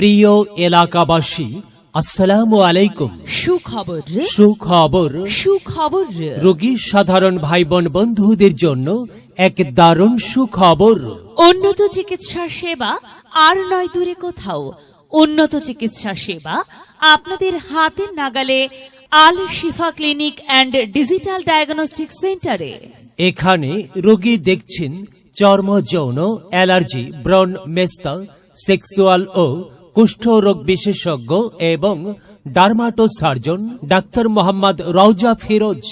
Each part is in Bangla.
প্রিয় এলাকাবাসী আসসালামু আলাইকুম। সুখবর সুখবর। সুখবর রোগী সাধারণ ভাই বোন বন্ধুদের জন্য এক দারুণ সুখবর। উন্নত চিকিৎসা সেবা আর নয় দূরে কোথাও। উন্নত চিকিৎসা সেবা আপনাদের হাতের নাগালে আল Shifa clinic and digital diagnostic সেন্টারে। এখানে রোগী দেখছেন চর্ম যৌন অ্যালার্জি ব্রণ মেস্তা সেক্সুয়াল ও কুষ্ঠরোগ বিশেষজ্ঞ এবং ডার্মাটো সার্জন ডাক্তার মোহাম্মদ রওজা Firoz.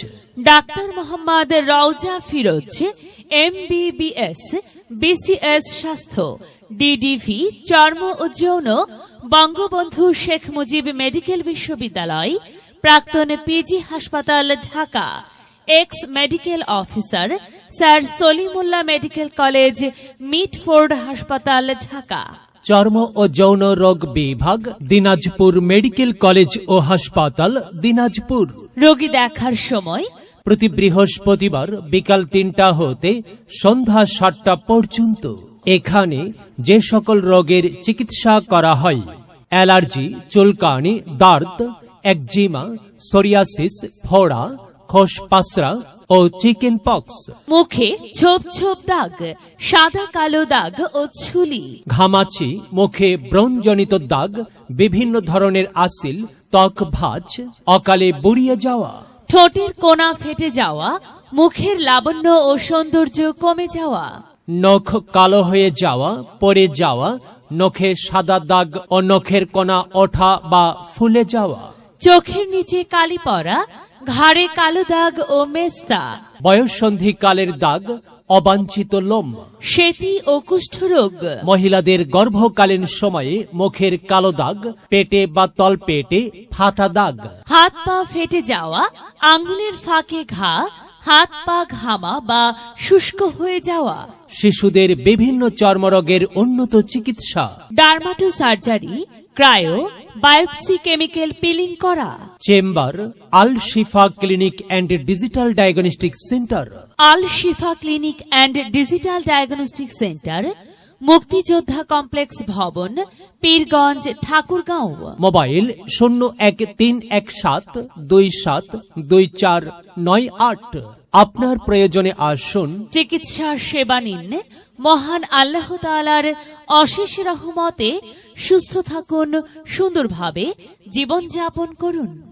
Doctor Mohammad Rowza Firoz, MBBS, BCS স্বাস্থ্য, ডিডিভি, চর্ম ও যৌন, বঙ্গবন্ধু শেখ মুজিব মেডিকেল বিশ্ববিদ্যালয়, প্রাক্তন পিজি হাসপাতাল Dhaka, ex medical officer, sir Salimullah medical college, Mitford হাসপাতাল ঢাকা। চর্ম ও যৌন রোগ বিভাগ দিনাজপুর মেডিকেল কলেজ ও হাসপাতাল দিনাজপুর। রোগী দেখার সময় প্রতি বৃহস্পতিবার বিকাল তিনটা হতে সন্ধ্যা সাতটা পর্যন্ত। এখানে যে সকল রোগের চিকিৎসা করা হয় অ্যালার্জি চুলকানি দার্দ একজিমা সোরিয়াসিস ফোড়া খোসপাসরা ও চিকেন পক্স। মুখে ছোপ ছোপ দাগ সাদা কালো দাগ ও ছুলি। ঘামাচি মুখে ব্রণজনিত দাগ বিভিন্ন ধরনের আসিল ত্বক ভাঁজ অকালে বুড়িয়ে যাওয়া। ঠোঁটের কোনা ফেটে যাওয়া মুখের লাবণ্য ও সৌন্দর্য কমে যাওয়া। নখ কালো হয়ে যাওয়া পড়ে যাওয়া নখে সাদা দাগ ও নখের কোনা ওঠা বা ফুলে যাওয়া। চোখের নিচে কালি পরা ঘাড়ে কালো দাগ ও মেস্তা। বয়ঃসন্ধিকালের দাগ অবাঞ্ছিত লোম। সেতি ও কুষ্ঠরোগ মহিলাদের গর্ভকালীন সময়ে মুখের কালো দাগ পেটে বা তল পেটে ফাটা দাগ। হাত পা ফেটে যাওয়া আঙ্গুলের ফাঁকে ঘা হাত পা ঘামা বা শুষ্ক হয়ে যাওয়া। শিশুদের বিভিন্ন চর্মরোগের উন্নত চিকিৎসা। Dermato surgery cryo biopsy chemical peeling করা। Chamber Al Shifa clinic and digital diagnostic centre. Al Shifa clinic and digital diagnostic centre মুক্তিযোদ্ধা কমপ্লেক্স ভবন পীরগঞ্জ ঠাকুরগাঁও। মোবাইল শূন্য এক তিন এক সাত দুই সাত দুই চার নয় আট। আপনার প্রয়োজনে আসুন। চিকিৎসা সেবা নিন। মহান আল্লাহ তালার অশেষ রহমতে সুস্থ থাকুন সুন্দরভাবে জীবনযাপন করুন।